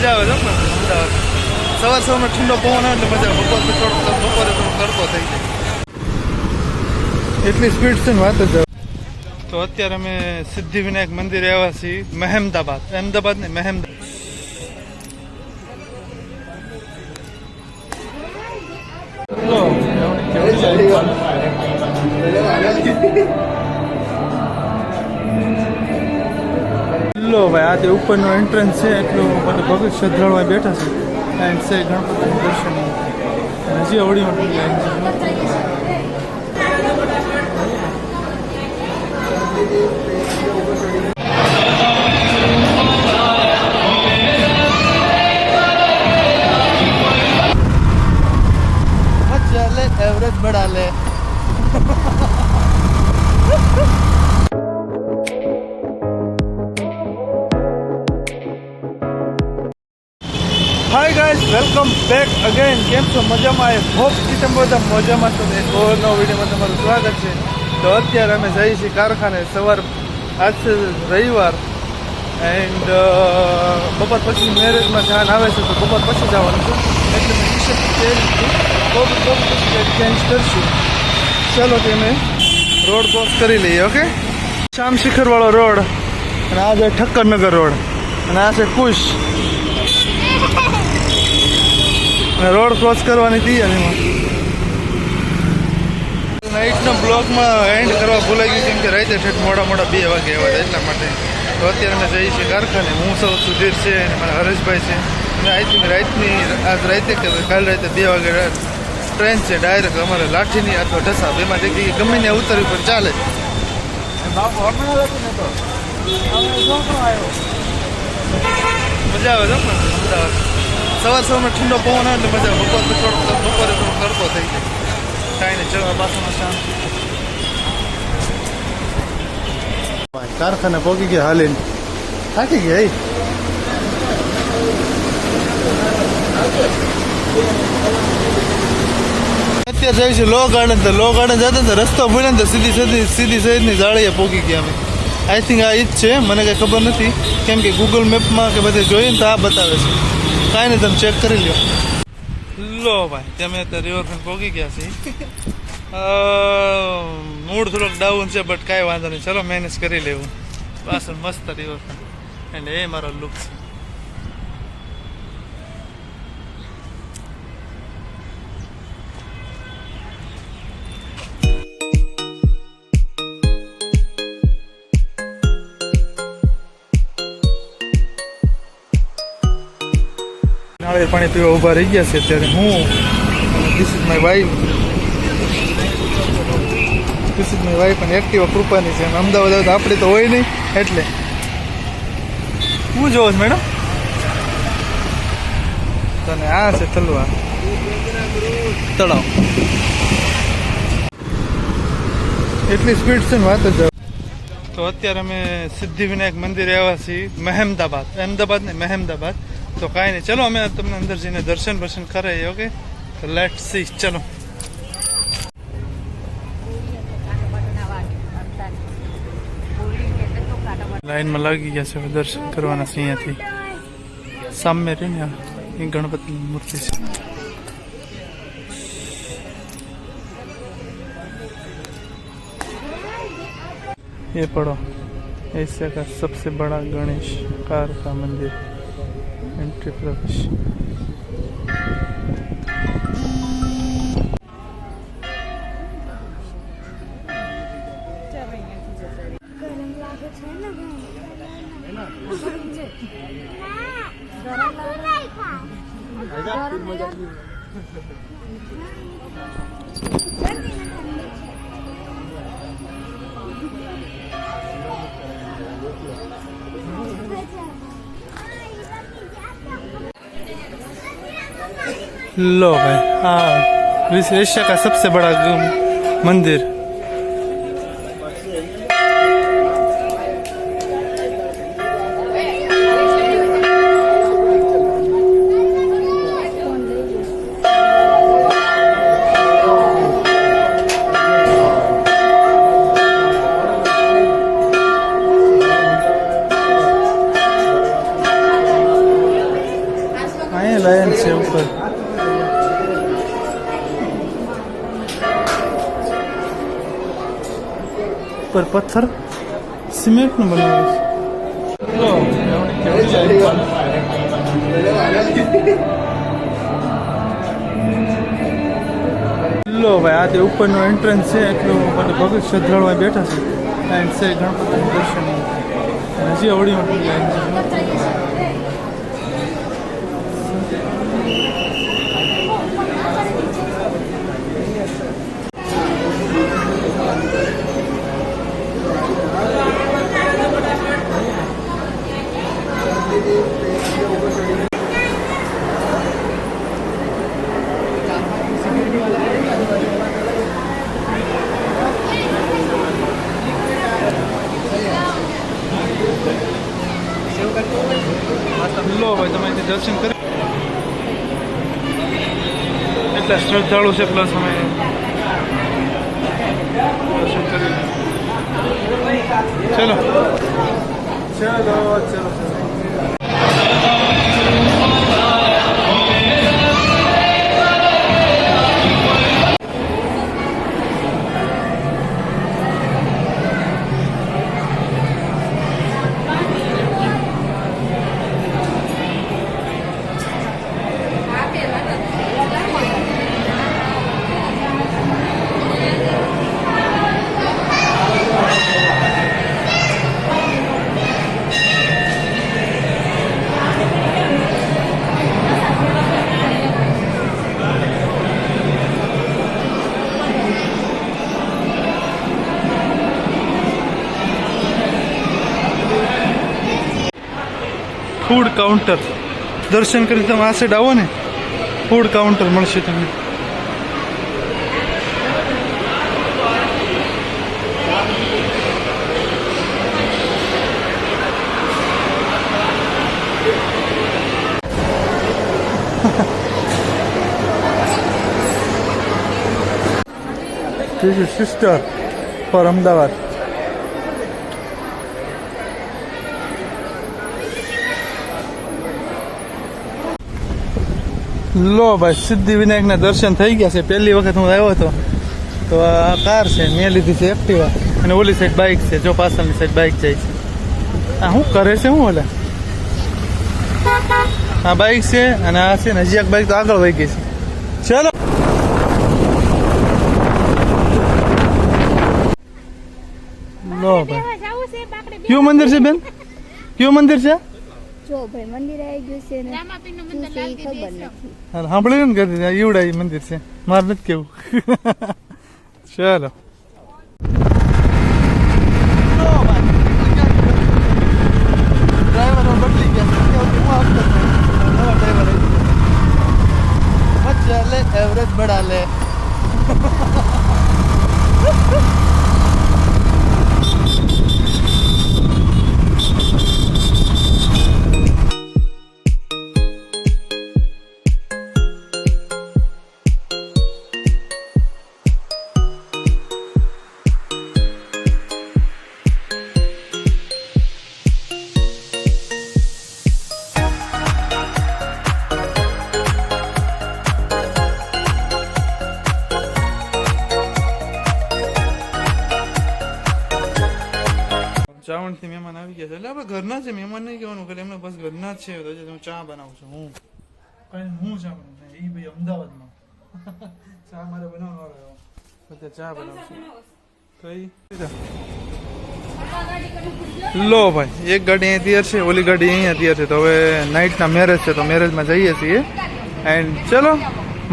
મજા આવે છે અમદાવાદ સવાર સવારમાં ઠંડો પવન આવે એટલે મજા આવે. બપોર થોડો બપોરે થોડો તડકો થઈ જાય. એટલી સ્પીડ છે ને વાત જ તો અત્યારે અમે સિદ્ધિવિનાયક મંદિરે આવ્યા છીએ મહેમદાબાદ. અહેમદાબાદ ને મહેમદાબાદ. લો ભાઈ, આ તે ઉપરનો એન્ટ્રન્સ છે, એટલું બધું ભગત શ્રદ્ધાળુ બેઠા છે. એન્ડ છે ગણપતિનું દર્શન હજી અવળી કેમ છો? મજામાં? એ હોપ કે બધા મજામાં છો એક નવો વિડીયોમાં તમારું સ્વાગત છે. તો અત્યારે અમે જઈએ છીએ કારખાને સવાર આજ છે રવિવાર. એન્ડ બપોર પછી મેરેજમાં જાન આવે છે તો બપોર પછી જવાનું છે. એટલે મેં ટી શર્ટ પહેરી બહુ બહુ ચેન્જ કરશું. ચાલો કે અમે રોડ ક્રોસ કરી લઈએ ઓકે શામ શિખરવાળો રોડ. અને આ છે ઠક્કરનગર રોડ. અને આ છે કુશ અને રોડ ક્રોસ કરવાની તૈયારીમાં નાઇટના બ્લોકમાં એન્ડ કરવા ભૂલાઈ ગયું કેમ કે રાતે ઠેઠ મોડા મોડા બે વાગે આવ્યા હતા એટલા માટે. તો અત્યારે અમે જઈએ છીએ કારખાને. હું સૌ સુધીર છે અને મારા હરેશભાઈ છે. અને આઈ થિંક રાતની આજ રાતે કે કાલ રાતે બે વાગે ટ્રેન છે. ડાયરેક્ટ અમારે લાઠીની અથવા ઢસા બેમાં જગ્યાએ ગમે ને ઉતરવી પણ ચાલે મજા આવે છે પણ અમદાવાદ સવાર સવારમાં ઠંડો પવન આવે એટલે મજા બપોર થોડો બપોરે થોડો તડકો થઈ જાય. કાંઈ નહીં, ચલો પાછળમાં શાંત કારખાને પહોંચી ગયા હાલીને. થાકી ગયા અત્યારે જાય છે લો ગાર્ડન તો લો ગાર્ડન જતા તો રસ્તો ભૂલે ને તો સીધી સીધી સીધી સહિતની જાળીએ પહોંચી ગયા અમે. આઈ થિંક આ ઈ જ છે, મને કંઈ ખબર નથી. કેમ કે ગૂગલ મેપમાં કે બધે જોઈએ ને તો આ બતાવે છે. કાંઈ નહીં તમે ચેક કરી લો લો ભાઈ તમે અત્યારે રિવરફ્રન્ટ પહોંચી ગયા છીએ. અ, મૂડ થોડોક ડાઉન છે બટ કાંઈ વાંધો નહીં. ચલો મેનેજ કરી લેવું. બસ મસ્ત રિવરફ્રન્ટ એટલે એ મારો લુક છે. નાળિયેર પાણી પીવા ઊભા રહી ગયા છે અત્યારે હું. This is my wife this is my wife અને એક્ટિવા કૃપાની છે. અમદાવાદ આવે આપણે તો હોય નહીં, એટલે. હું છું મેડમ. તને આ છે તલવાર. તળાવ. એટલી સ્પીડ છે ને વાત જ તો અત્યારે અમે સિદ્ધિવિનાયક મંદિરે આવ્યા છીએ, મહેમદાબાદ. અહેમદાબાદ ને મહેમદાબાદ. તો કાંઈ નહીં ચલો અમે તમને અંદર જઈને દર્શન વર્શન કરાવીએ ઓકે તો લેટ સી ચલો લાઈનમાં લાગી ગયા છે હવે દર્શન કરવાના છે અહીંયાથી સામે રહી ને એ ગણપતિની મૂર્તિ છે ये पढ़ो एशिया का सबसे बड़ा गणेश कार का मंदिर Hem tüplenmiş. Thank you. लो भाई हाँ विश्व एशिया का सबसे बड़ा ग- मंदिर ઉપર પથ્થર સિમેન્ટનું બનાવ્યું છે. લો, એવડી ભાઈ આ તે ઉપરનો એન્ટ્રન્સ છે એટલું બધું ભગત શ્રદ્ધાળુઓ બેઠા છે. લાઈન છે ગણપતિનું દર્શન હજી અવળી મોટી લાઈન છે લો ભાઈ તમે અહીંથી દર્શન કરી. એટલા શ્રદ્ધાળુ છે પ્લસ અમે દર્શન કરી ચલો. ચલો ચલો ચલો. ફૂડ કાઉન્ટર દર્શન કરી તમે આ સાઈડ આવો ને ફૂડ કાઉન્ટર મળશે તમને This is sister for Ahmedabad. લો ભાઈ સિદ્ધિ વિનાયકના દર્શન થઈ ગયા છે. પહેલી વખત હું આવ્યો હતો. તો આ કાર છે મેં લીધી છે એક્ટિવા. અને ઓલી સાઈડ બાઇક છે જો પાછળની સાઈડ બાઇક જાય છે. આ શું કરે છે શું ઓલા? આ બાઇક છે અને આ છે ને હજી એક બાઇક તો આગળ વહી ગઈ છે. ચલો. લો ભાઈ. કયું મંદિર છે બેન? કયું મંદિર છે? જો ભાઈ મંદિર આવી ગયું છે ને શું છે ઈ ખબર નથી. સાંભળ્યું ને કરી એવડા મંદિર છે. મારે નથી કેવું. ચાલો. ડ્રાઈવરો બદલી ગયા ડ્રાઈવર એવરેજ બડા લે. ઘરના છે મહેમાન નહીં કહેવાનું ખાલી એમને બસ ઘરના જ છે તો હું ચા બનાવું છું હું. કઈ હું ચા બનાવું એ ભાઈ અમદાવાદમાં. ચા મારે બનાવવાનો રહ્યો અત્યારે ચા બનાવું છું. કઈ? લો ભાઈ એક ગાડી અહીં તૈયાર છે ઓલી ગાડી અહીંયા તૈયાર છે તો હવે નાઇટના મેરેજ છે તો મેરેજમાં જઈએ છીએ. એન્ડ ચલો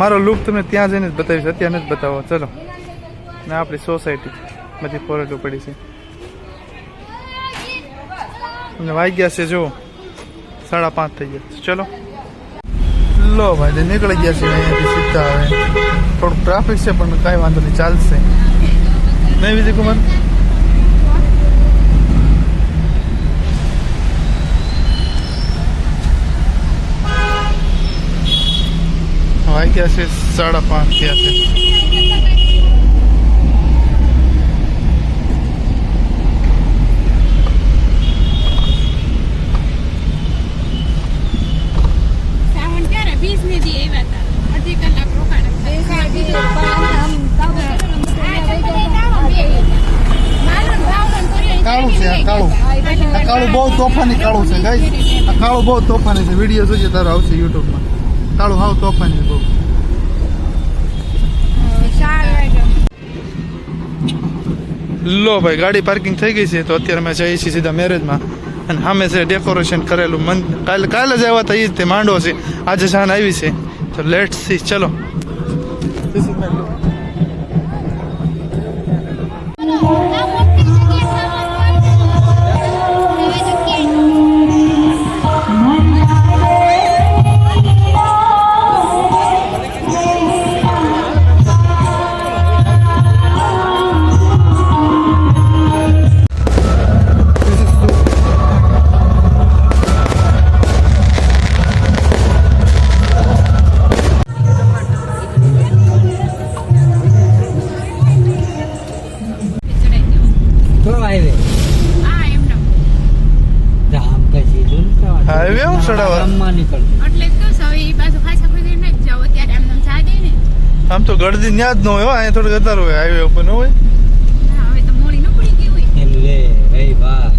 મારો લુક તમને ત્યાં જઈને જ બતાવીશ અત્યારે જ બતાવો. ચલો. ને આપણી સોસાયટી બધી ફોરેટો પડી છે. અને વાગ્યા છે જો સાડા પાંચ થઈ ગયા છે. ચલો લો ભાઈ તો નીકળી ગયા છે અહીંયાથી સીધા હવે થોડુંક ટ્રાફિક છે પણ કાંઈ વાંધો નહીં ચાલશે નહીં વિજય કુમાર વાગ્યા છે સાડા પાંચ થયા છે કાળું બહુ તોફાની કાળું છે ગાઈ આ કાળું બહુ તોફાની છે. વીડિયો જોઈએ તારો આવશે યુટ્યુબમાં. કાળું હાવ તોફાની બહુ. લો ભાઈ ગાડી પાર્કિંગ થઈ ગઈ છે તો અત્યારે અમે જઈએ છીએ સીધા મેરેજમાં અને સામે છે ડેકોરેશન કરેલું મન કાલે કાલે જ આવ્યા હતા એ જ તે માંડો છે. આજે શાન આવી છે. તો લેટ સી ચલો. આમ તો ગળદી ન્યા જ ન હોય અહીંયા થોડુંક અતાર હોય હાઈવે ઉપર ન હોય. ના હવે તો મોડી ન પડી ગઈ હોય. એટલે રહી વાત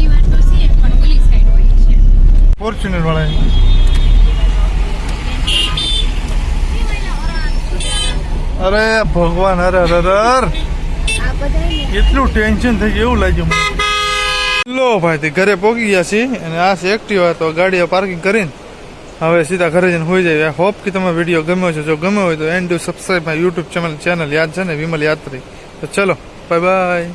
એ વાત તો છે પણ હોય છે. ફોર્ચ્યુનર વાળા અરે ભગવાન અરે અરે એટલું ટેન્શન થઈ ગયું એવું લાગ્યું મને. લો ભાઈ તે ઘરે પહોંચી ગયા છીએ અને આ છે એક્ટિવા તો ગાડીઓ પાર્કિંગ કરીને. હવે સીધા ઘરે જઈને હોઈ જાય. હોપ કે તમે વીડિયો ગમ્યો છે જો ગમ્યો હોય તો and to subscribe my YouTube channel. Channel યાદ છે ને? વિમલ યાત્રી. તો ચલો બાય બાય